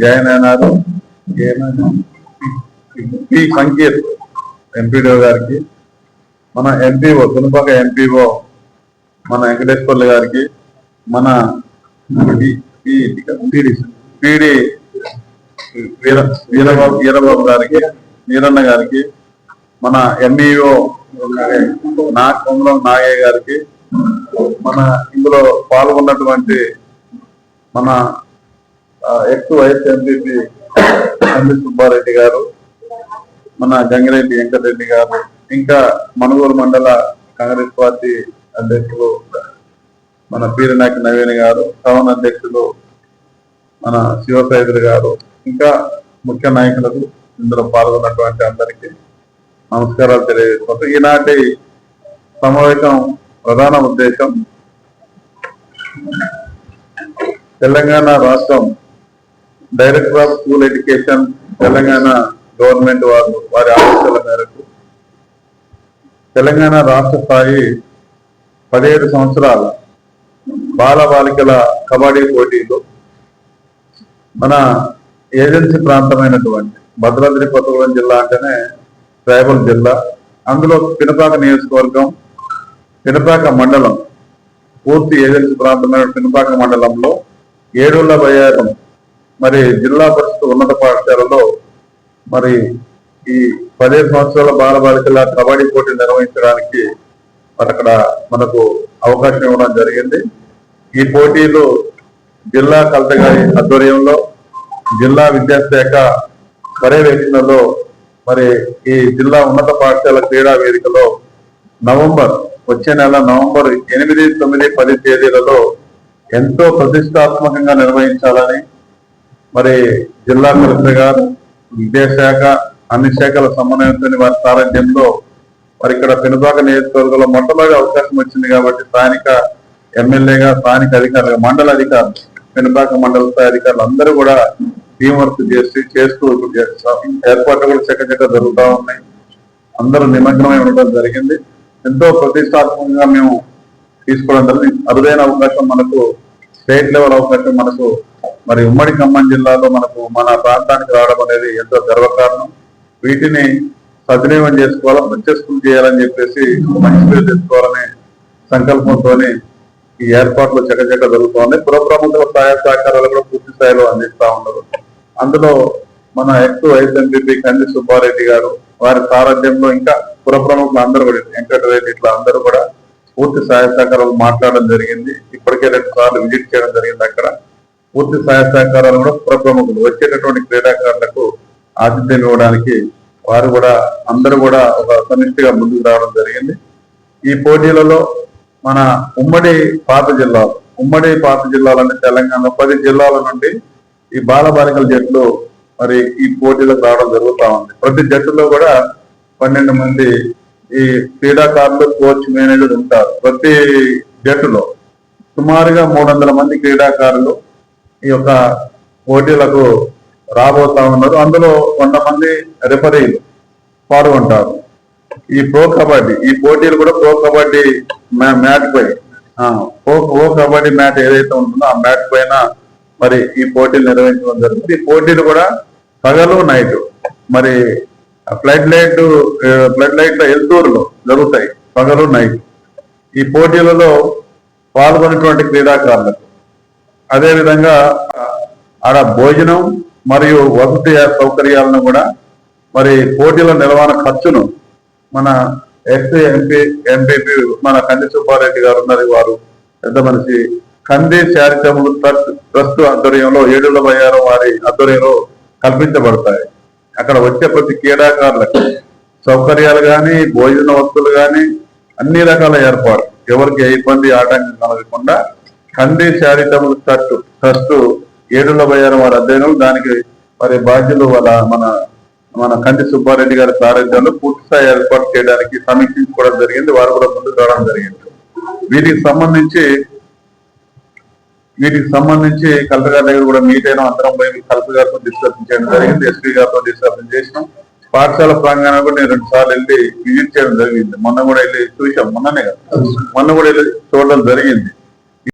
Join అయినారు. P Sankeerth MPDO గారికి. మన ఎంపీఓ తునుపాక ఎంపీఓ మన వెంకటేశ్వర్లు గారికి మన పీడి వీర వీరబాబు వీరబాబు గారికి వీరన్న గారికి మన ఎంఈఓ నా కొమరం నాగయ్య గారికి మన ఇందులో పాల్గొన్నటువంటి మన ex YS MPP MP Subba Reddy గారు మన గంగిరెడ్డి వెంకటరెడ్డి గారు ఇంకా మనుగోలు మండల కాంగ్రెస్ పార్టీ అధ్యక్షులు మన పీరనాయక నవీన్ గారు టౌన్ అధ్యక్షులు మన శివసైదులు గారు ఇంకా ముఖ్య నాయకులకు ఇందులో పాల్గొన్నటువంటి అందరికీ నమస్కారాలు తెలియజేసుకుంటూ ఈనాటి సమావేశం ప్రధాన ఉద్దేశం తెలంగాణ రాష్ట్రం director of school education Telangana government వారు వారి ఆదేశాల మేరకు తెలంగాణ రాష్ట్ర స్థాయి పదిహేడు సంవత్సరాల బాల బాలికల కబడ్డీ పోటీలు మన ఏజెన్సీ ప్రాంతమైనటువంటి భద్రాద్రి కొత్తగూడెం జిల్లా అంటేనే ట్రైబల్ జిల్లా. అందులో పినపాక నియోజకవర్గం పినపాక మండలం పూర్తి ఏజెన్సీ ప్రాంతమైన పినపాక మండలంలో ఏడుళ్ళ బయ్యారం మరి జిల్లా పరిషత్ ఉన్నత పాఠశాలలో మరి ఈ పదిహేను సంవత్సరాల బాల బాలికల కబడ్డీ పోటీ నిర్వహించడానికి మరి అక్కడ మనకు అవకాశం ఇవ్వడం జరిగింది. ఈ పోటీలు జిల్లా కలతగారి ఆధ్వర్యంలో జిల్లా విద్యాశాఖ పర్యవేక్షణలో మరి ఈ జిల్లా ఉన్నత పాఠశాల క్రీడా వేదికలో నవంబర్ వచ్చే నెల నవంబర్ ఎనిమిది తొమ్మిది పది తేదీలలో ఎంతో ప్రతిష్టాత్మకంగా నిర్వహించాలని మరి జిల్లా కలెక్టర్ గారు విద్యాశాఖ అన్ని శాఖల సమన్వయంతో వారి సారథ్యంలో మరి ఇక్కడ పెనుబాక నియోజకవర్గంలో మొట్టమొదటి అవకాశం వచ్చింది కాబట్టి స్థానిక ఎమ్మెల్యేగా స్థానిక అధికారులు మండల అధికారులు పెనుబాక మండల స్థాయి అధికారులు అందరూ కూడా టీం వర్క్ చేసి చేస్తూ ఇప్పుడు ఏర్పాట్లు కూడా చక్కచక్క జరుగుతూ ఉన్నాయి. అందరూ నిమగ్నమై ఉండడం జరిగింది. ఎంతో ప్రతిష్టాత్మకంగా మేము తీసుకోవడం జరిగింది. అరుదైన అవకాశం మనకు స్టేట్ లెవెల్ అవకాశం మనకు మరి ఉమ్మడి ఖమ్మం జిల్లాలో మనకు మన ప్రాంతానికి రావడం అనేది ఎంతో గర్వకారణం. వీటిని సద్వినియోగం చేసుకోవాలా మంచి చేయాలని చెప్పేసి మంచి పేరు తెచ్చుకోవాలనే సంకల్పంతో ఈ ఏర్పాట్లు చక్కచక్క జరుగుతోంది. పుర ప్రముఖుల సహాయ సహకారాలు కూడా పూర్తి స్థాయిలో అందిస్తా ఉన్నారు. అందులో మన ఎక్స్ వైస్ ఎంపీపీ కంది సుబ్బారెడ్డి గారు వారి సారథ్యంలో ఇంకా పుర ప్రముఖులు అందరూ కూడా వెంకటరెడ్డి ఇట్లా అందరూ కూడా పూర్తి సహాయ సహకారాలు మాట్లాడడం జరిగింది. ఇప్పటికే రెండు సార్లు విజిట్ చేయడం జరిగింది అక్కడ. పూర్తి సహాయ సహకారాలు కూడా ప్రముఖులు వచ్చేటటువంటి క్రీడాకారులకు ఆతిథ్యం ఇవ్వడానికి వారు కూడా అందరూ కూడా ఒక సమిష్టిగా ముందుకు రావడం జరిగింది. ఈ పోటీలలో మన ఉమ్మడి పాత జిల్లాలు ఉమ్మడి పాత జిల్లాలంటే తెలంగాణ పది జిల్లాల నుండి ఈ బాలబాలికల జట్లు మరి ఈ పోటీలకు రావడం జరుగుతూ ఉంది. ప్రతి జట్టులో కూడా పన్నెండు మంది ఈ క్రీడాకారులు కోచ్ మేనేజర్ ఉంటారు. ప్రతి జట్టులో సుమారుగా మూడు వందల మంది క్రీడాకారులు ఈ యొక్క పోటీలకు రాబోతా ఉన్నారు. అందులో వంద మంది రెఫరీలు పాల్గొంటారు. ఈ ప్రో కబడ్డీ ఈ పోటీలు కూడా ప్రో కబడ్డీ మ్యా- మ్యాట్ పై. ప్రో ప్రో కబడ్డీ మ్యాట్ ఏదైతే ఉంటుందో ఆ మ్యాట్ పైన మరి ఈ పోటీలు నిర్వహించడం జరుగుతుంది. ఈ పోటీలు కూడా పగలు నైట్. మరి ఫ్లడ్ లైట్ ఫ్లడ్ లైట్ల ఎల్తూరులో జరుగుతాయి. పగలు నైట్. ఈ పోటీలలో పాల్గొనేటువంటి క్రీడాకారులకు అదేవిధంగా ఆడ భోజనం మరియు వసతి సౌకర్యాలను కూడా మరి పోటీల నిర్వహణ ఖర్చును మన ఎక్స్ ఎంపీ ఎంపీపీ మన కంది సుబ్బారెడ్డి గారు ఉన్నారు. వారు పెద్ద మనిషి. కంది చారిటబుల్ ట్రస్ట్ ట్రస్ట్ ఆధ్వర్యంలో ఏడుల బయ్యారం వారి ఆధ్వర్యంలో కల్పించబడతాయి. అక్కడ వచ్చే ప్రతి క్రీడాకారులకు సౌకర్యాలు కానీ భోజన వస్తువులు కానీ అన్ని రకాల ఏర్పాటు ఎవరికి ఏ ఇబ్బంది ఆటంకం కలగకుండా కంది చారిటబుల్ ట్రస్ట్ ట్రస్ట్ ఏడుల బయ్యారు వారి అధ్యయనం. దానికి మరి బాధ్యులు వాళ్ళ మన మన కంది సుబ్బారెడ్డి గారి సారథ్యంలో పూర్తి స్థాయి ఏర్పాటు చేయడానికి సమీక్షించుకోవడం జరిగింది. వారు కూడా ముందుకు రావడం జరిగింది. వీటికి సంబంధించి వీటికి సంబంధించి కలెక్టర్ గారి దగ్గర కూడా మీట్ అయిన. అందరం పోయి కలెక్టర్ గారితో డిస్కషన్ చేయడం జరిగింది. ఎస్పీ గారితో డిస్కషన్ చేసినాం. పాఠశాల ప్రాంగణం కూడా నేను రెండు సార్లు వెళ్ళి విజిట్ చేయడం జరిగింది. మొన్న కూడా వెళ్ళి చూసాం మొన్ననే కదా. మొన్న కూడా వెళ్ళి చూడడం జరిగింది.